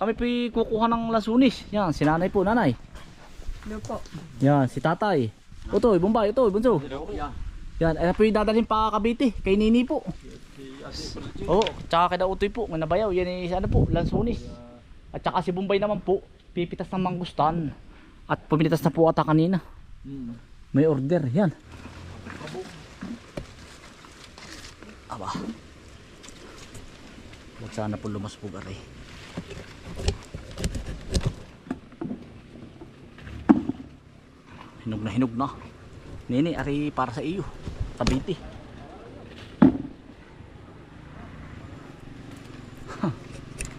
kami po kukuha ng lasunis. Yan, si nanay po, nanay. Ano po? Yan, si tatay. Utoy, bumbay, utoy, bunso. Yan, ayan po yung dadalhin pa Cavite, kay Nini po. Oo, tsaka kay Utoy po, ng nabayaw, yan is ano po, lansunis. At tsaka si Bombay naman po, pipitas ng mangustan. At pumilitas na po ata kanina. May order, yan. Aba. Huwag sana po lumasbog aray. Hinog na hinog na. Nini, ari para sa iyo. Kabiti.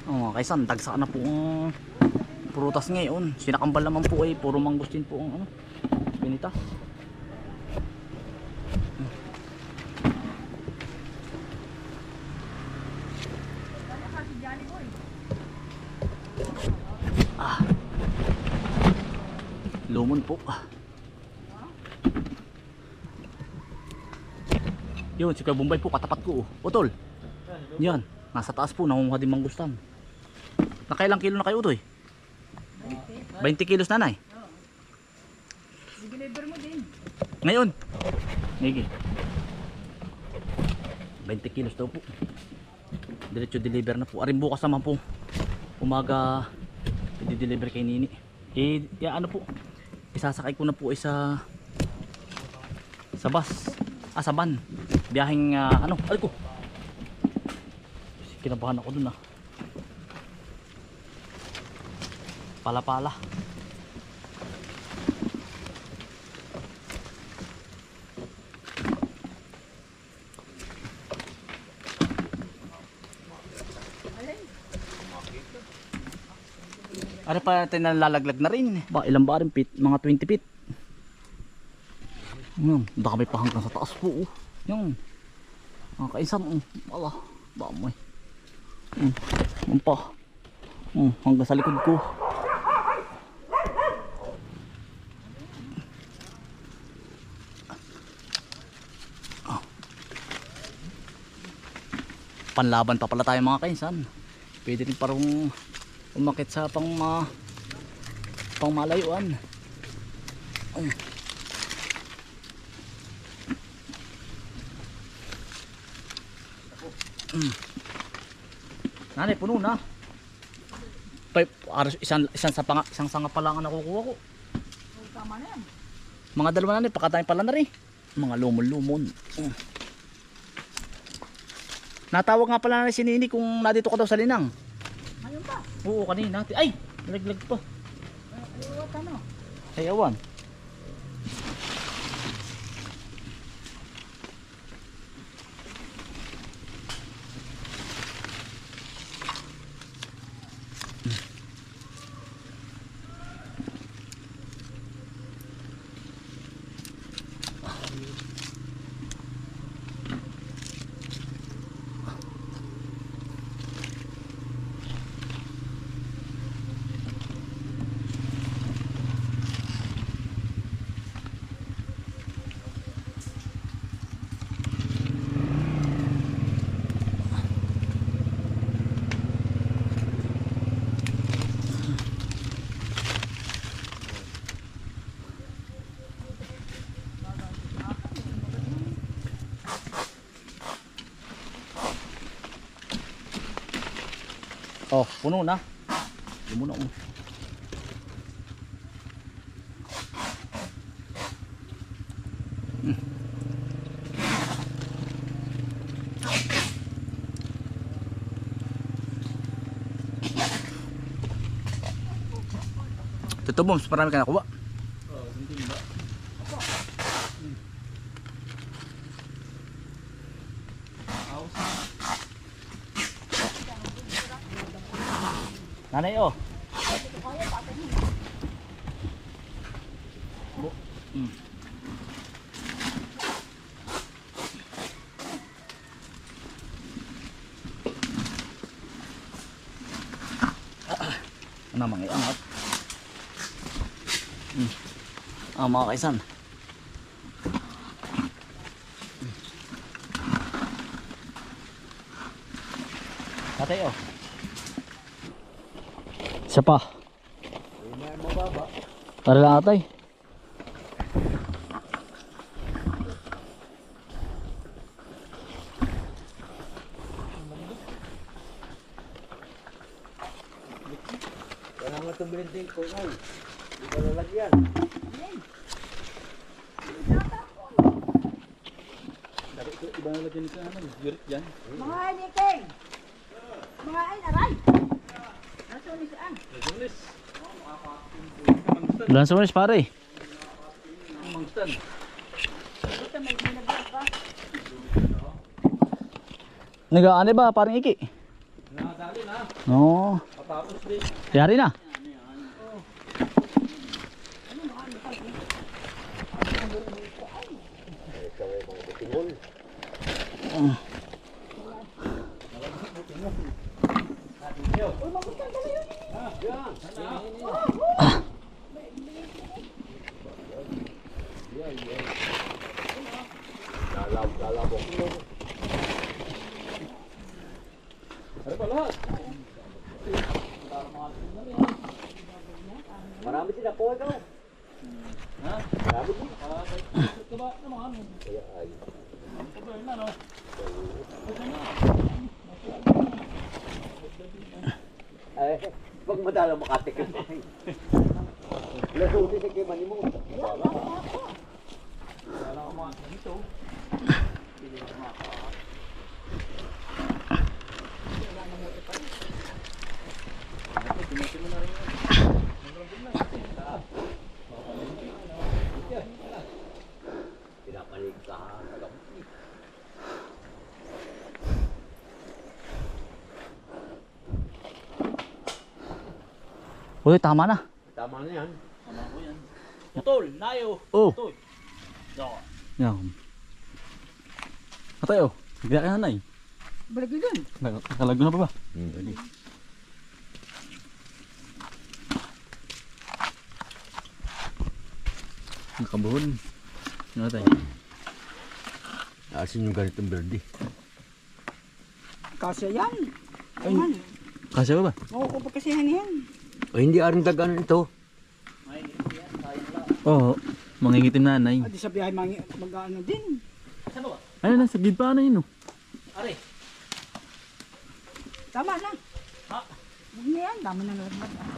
Oh, mga kaisan, dagsa na po ang prutas ngayon. Sinakambal naman po ay puro mangustin po ang ano. Pinita. Ah. Lumon po. Ah. Yun, si Kuya Bombay po, katapat ko. Oh. Utol. Yan, nasa taas po, nangunguha din mangustan. Nakailang kilo na kayo, Utoy? 20 kilos nanay. Deliver mo din. Ngayon. Sige. 20 kilos daw po. Diretso deliver na po. Arin bukas naman po. Umaga i-deliver kay Nini. Eh, ya, ano po. Isasakay ko na po isa sa bus. Ah, sa van. Biyaheng ah, ano, ay ko. Kinabahan ako dun ah. Pala-pala. Ano pa natin nalalaglag na rin. Ba, ilang ba rin feet? Mga 20 feet. Yan, dami pa hanggang sa taas po. Oh. Yan. Mga kaisam. Oh. Ala, dami. Hmm, yan pa. Hmm, hanggang sa likod ko. Ah. Panlaban pa pala tayo mga kainsan. Pwede rin parang umakit sa pang ma pang malayuan. Ay. Nanay, puno na. Pay, aros, isang, isang, sa panga, isang sanga pa lang ang nakukuha ko. Tama na yan. Mga dalawa na rin, pakatay pala na rin. Mga lumon-lumon. Mm. Natawag nga pala na si Nini kung nadito ka daw sa linang. Ngayon pa. Oo, kanina. Ay! Nalaglag pa. Iwat ano? Ay, awan. Oh, puno na. Puno na. oh. Hmm. Totoo mo, ka nakuha. Ano mga iangat? Mm. Ah, mga kaisan. Tatay oh. Isa pa. Para lang atay. Bilinting ko ngay. Hindi ko lalagyan. Iba nalagyan nito naman. Yurik yan. Mga iniking. Mga ay, aray. Nasunis ang. Lansones pare. Ito may ginagawa pa. Ba parang iki? Nakadali na. Oo. Patapos din. Yari na. Marami sila po ito. Ha? Marami din. Eh, pag madala makatikim. Lasuti sa kimani mo. Pinapalig ka ha. Uy, tama na. Tama na yan. Putol, nayo. Oh. Putol. Yan. Atay oh. Bigla ka na nay. Balik yun. Nakalago na pa ba? Hmm, ready. Nakabuhon. Ano tayo? Asin yung ganitong verde. Kasi yan. Ayun. Kasi ba ba? Oo, pa kasi yan yan. O hindi aring dagan ito. Oo. Mangingitim na nay. Adi sa biyahe mag, mag-ano din. Ano na, sa gid pa na yun oh. Are. Tama na. Ha? Huwag na yan. Dami na nalagmad. ah.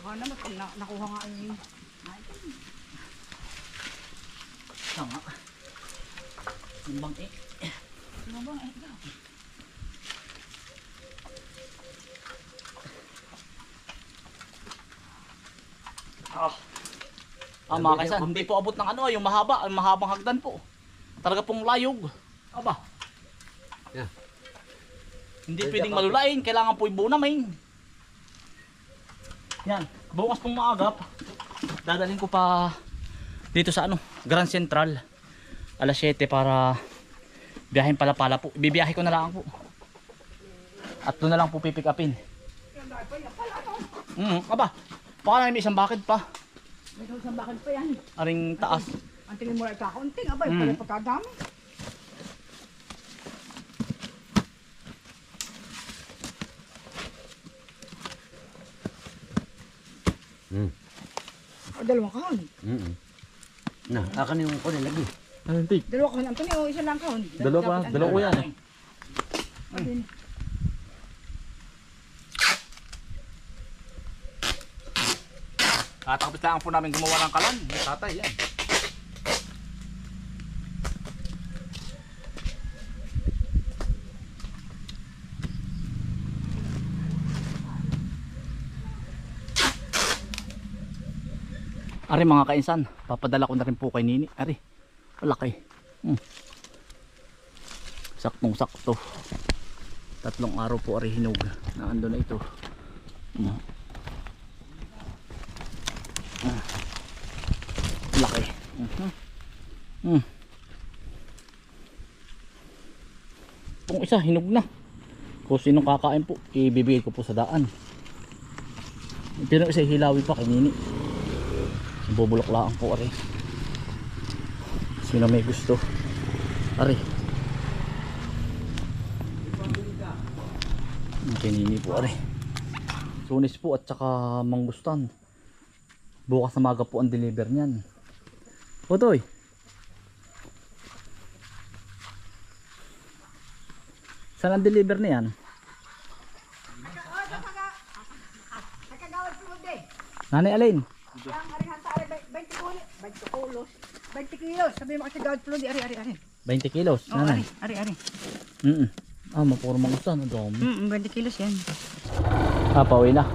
Baka naman na, nakuha nga yung Tama. Simbang eh. Ano ba? Ay, Ah, mga kaisan, hindi po abot ng ano, yung mahaba, yung mahabang hagdan po. Talaga pong layog. Aba. Yeah. Hindi Pwede pwedeng malulain, kailangan po ibunamin. Yan, bukas pong maagap, dadalhin ko pa dito sa ano, Grand Central. Alas 7 para biyahin pala pala po. Ibibiyahe ko na lang po. At doon na lang po pipick upin. Mm, aba. Baka na may isang bakid pa. May isang bakal pa yan. Aring taas. Ang tingin mo lang kakaunting. Abay, Mm. pala pagkadami. Hmm. O, dalawang kahon. Mm -mm. Na, akan yung kunin lagi. Anong tig? Dalawa kahon. Ang tingin, isa lang kahon. Dalawa pa, dalawa ko yan. eh. Kakatapos lang po namin gumawa ng kalan. Yung tatay, yan. Ari mga kainsan, papadala ko na rin po kay Nini. Ari, malaki. Hmm. Saktong sakto. Tatlong araw po ari hinog na ando na ito. Hmm. Laki. Mhm. Mm. Kung isa, hinog na. Kung sino kakain po, ibibigay ko po sa daan. Pero isa hilawi pa kay Nini. Bubulok lang po, ari. Sino may gusto? Ari. Ang kinini po ari. Sunis po at saka mangustan. Bukas na maga po ang deliver niyan. Otoy. Saan ang deliver po din. Nanay ari 20 kulo, 20 kulos. 20 kilos. Sabi mo kasi gawad di ari ari ari. 20 kilos. Oh, Nanay. ari ari ari. Mm Ah, mapuro mangustan. Ang dami. Mm, 20 kilos yan. Ah, pauwi na.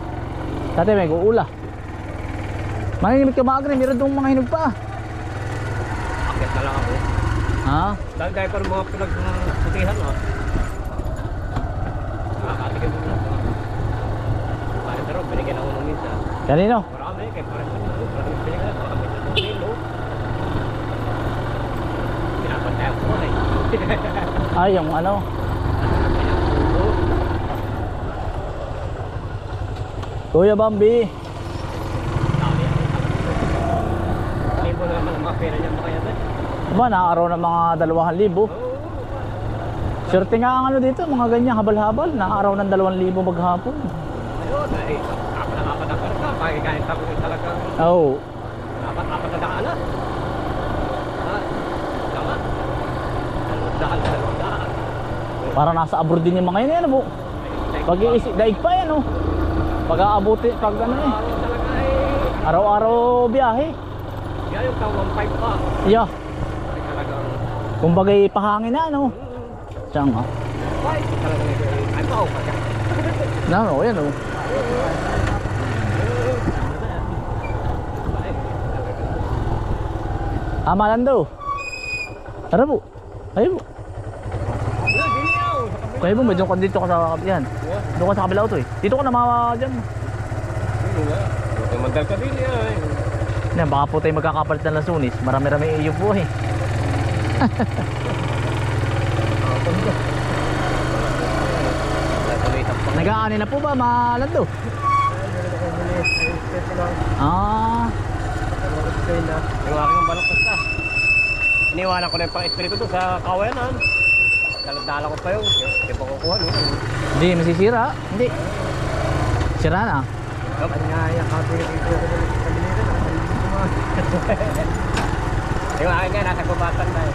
Dati may guula. Maninimik ka maagri. Meron doon mga hinog pa. Akit na lang ako. Ha? Dahil dahil pa rin mga pinagputihan, oh. Nakakatigil mo na. Pare, pero binigyan ako nung minsan. Kanino? Marami, kaya parang parang binigyan ako kami sa kilo. Pinapantay ako eh. Ah, yung ano. Kuya Bambi. Libo na naman ang mga pera niya mga yan eh. Ba, nakaraw ng mga 2,000. Oo. Swerte nga ang ano dito, mga ganyan, habal-habal. Nakaraw ng 2,000 maghapon. Ayun, ay, apat na apat na karga. Kahit ako talaga, Oo. Oh, apat apat na daan. Ah, tama. Dalawang daan, dalawang daan. para nasa abroad din yung mga yun, ano po. Pag iisi, daig pa yan, oh. Pag aabuti, pag ano eh. Eh. Araw-araw biyahe. Yan yung tawang pipe pa. Yeah. Ay, talagang, Kumbagay pahangin na, ano. Siyang, ah. pipe. Talagang, eh, ay, pao pa yan. No, no, yan, oh. Amalan daw. Tara po. Ayaw po. Kaya mo, medyo dito ka sa yan. Doon ka sa kabila to eh. Dito ka na mga dyan. Wala. Okay, mandal ka din yan. Yan, baka po tayo magkakapalit ng lasunis. Marami-rami iyo po eh. Nag-aani na po ba, malando? Ah, Yung aking balok basta. Iniwanan ko na yung pang-espiritu doon sa kawayanan. Dalag-dalag ko pa yun. Hindi pa kukuha no. hindi masisira. Hindi. Sira na. Kanya ka pinipito ko sa Yung akin nga, nasa kubatan na eh.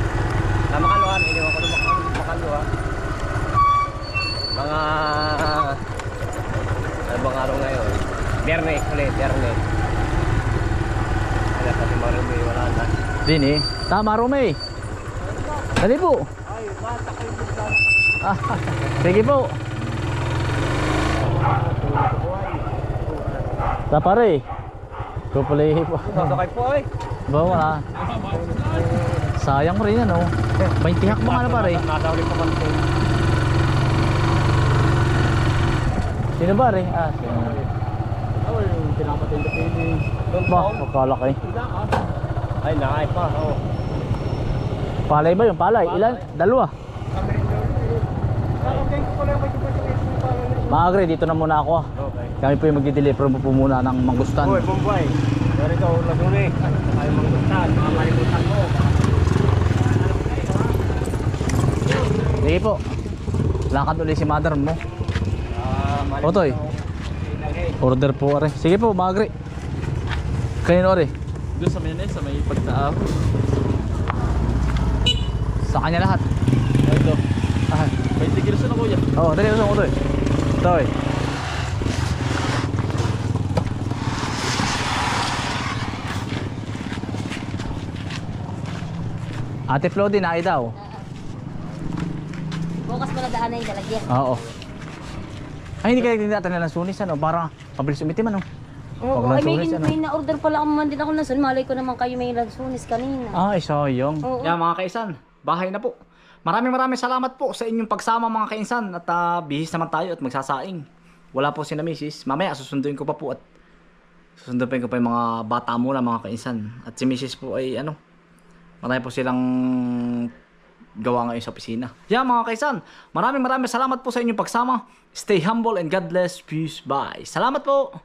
Sa makaluhan, iniwan ko na makal- makaluha. Mga... Ano bang araw ngayon? Biyernes ulit, biyernes. Ano sa Marumi, wala na. Din eh. Tama, Romay. Dali po. Ah, sige po. Ta pare. Kupuli po. Sasakay po eh. Ba wala. Sayang mo rin yan oh. 20 hak mga na pare. Nasa ulit pa man Sino ba rin? Ah, sino. Ano yung pinapatay na pili? Ba, makalaki. Ay, nakay pa. Oo. Palay ba yung palay? Ilan? Dalawa. Maagre, dito na muna ako ah. Okay. Kami po yung magdi-deliver mo po muna ng mangustan. Uy, Bombay. Dari ka, Laguna eh. Ayaw manggutan. Mga malimutan mo. Sige po. Lakad ulit si mother mo. Ah, malimutan Otoy. Order po are. Sige po, maagre. Kanino are? Doon sa may sa may pagtaaw. Sa kanya lahat. Ito. Ah, 20 kilos na kuya. Oo, oh, dali usong utoy. Toy. Ate Flo din, ay daw. Bukas mo na daan na yung lalagyan. Oo. Ay, hindi kayo tinatanda ng sunis, ano? Parang mabilis umitim, ano? Oo, Pag ay may, lansunis, ano? may na-order pala ako man din ako sun. Malay ko naman kayo may lansunis kanina. Ay, sayang. Oo. Yan mga kaisan, bahay na po. Maraming maraming salamat po sa inyong pagsama mga kaisan at ah, bihis naman tayo at magsasaing. Wala po si na misis. Mamaya susunduin ko pa po at susunduin ko pa yung mga bata muna mga kaisan. At si misis po ay ano, marami po silang gawa ngayon sa opisina. Yan mga kaisan, maraming maraming salamat po sa inyong pagsama. Stay humble and God bless. Peace. Bye. Salamat po.